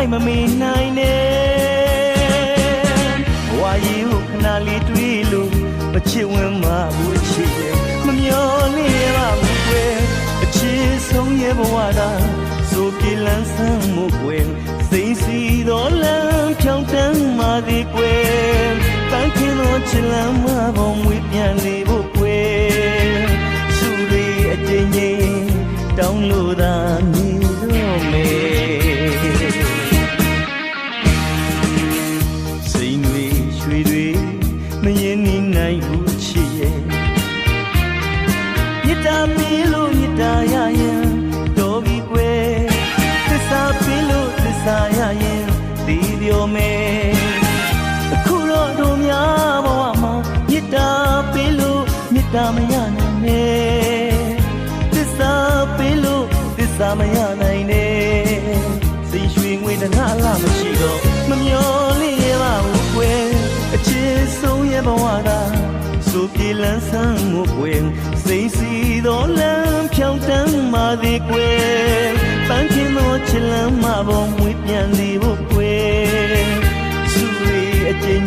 ထိုင်မမေနိုင်နဲ့ဘဝကြီးကိုခဏလေးတွေးလို့မချစ်ဝင်မှဘူးချစ်ရဲ့မမျောနေပါဘူးကွယ်အချစ်ဆုံးရဲ့ဘဝသာဆိုကြည်လန်းဆန်းမှုကွယ် မြတ်တာပင်းလို့မြတ်တာရရင်တော်ပြီကွယ်သစ္စာပင်းလို့သစ္စာရရင်ဒီပြောမယ်အခုတော့တို့များဘဝမှာမြတ်တာပင်းလို့မြတ်တာမရနိုင်နဲ့သစ္စာပင်းလို့သစ္စာမရနိုင်နဲ့စိတ်ရွှေငွေတနာလာမရှိတော့မမျော်လင့်ရပါဘူးကွယ်အချစ်ဆုံးရဲ့ဘဝသာဆိုပြေလန်းဆန်းမှု ကွယ်စိတ်စီတော်လမ်းဖြောင်းတန်းมาသည်ကွယ်ပန်းခင်သောချစ်လမ်းမှာပေါ်မွေးပြန်သည်ဖို့ကွယ်သူရဲ့အကျဉ်း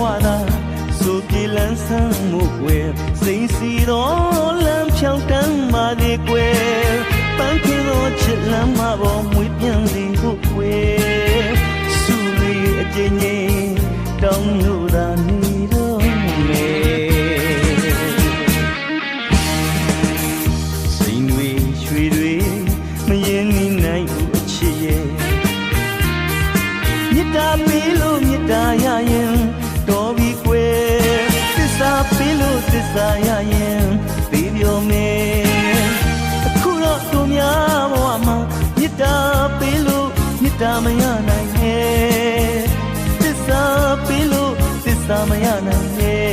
ဝသာဆိုပြေလန်းဆန်းမှုကွယ်စိတ်စီတော်လမ်းဖြောင်းတန်းมาဒီကွယ်ပန်းခင်သောချစ်လမ်းမှာပေါ်မွေးပြန်စီဖို့ကွယ်စူရီအကျဉ်းချင်းတောင်းလို့သာနေတော့မယ်စိန်တွေရွှေတွေမရင်နေနိုင်ဘူးအချစ်ရဲ့မြတ်တာပေးလို့မြတ်တာရရင် စ္စာရရင်ပြီးပြောမယ်အခုတော့တို့များဘဝမှာမြတ်တာပေးလို့မြတ်တာမရနိုင်နဲ့သစ္စာပေးလို့သစ္စာမရနိုင်နဲ့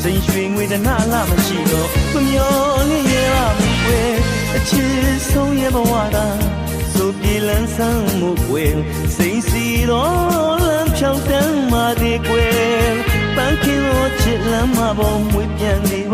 စိန်ရွှေငွေတနာလာမရှိတော့မမျော်လင့်ရပါဘူးကွယ်အချစ်ဆုံးရဲ့ဘဝသာဆိုပြေလန်းဆန်းမှုကွယ်စိန်စီတော့လမ်းဖြောင်းတန်းมาဒီကွယ် ပန်းခင်လို့ချစ်လမ်းမှာပေါ်မွေးပြန်နေဖို့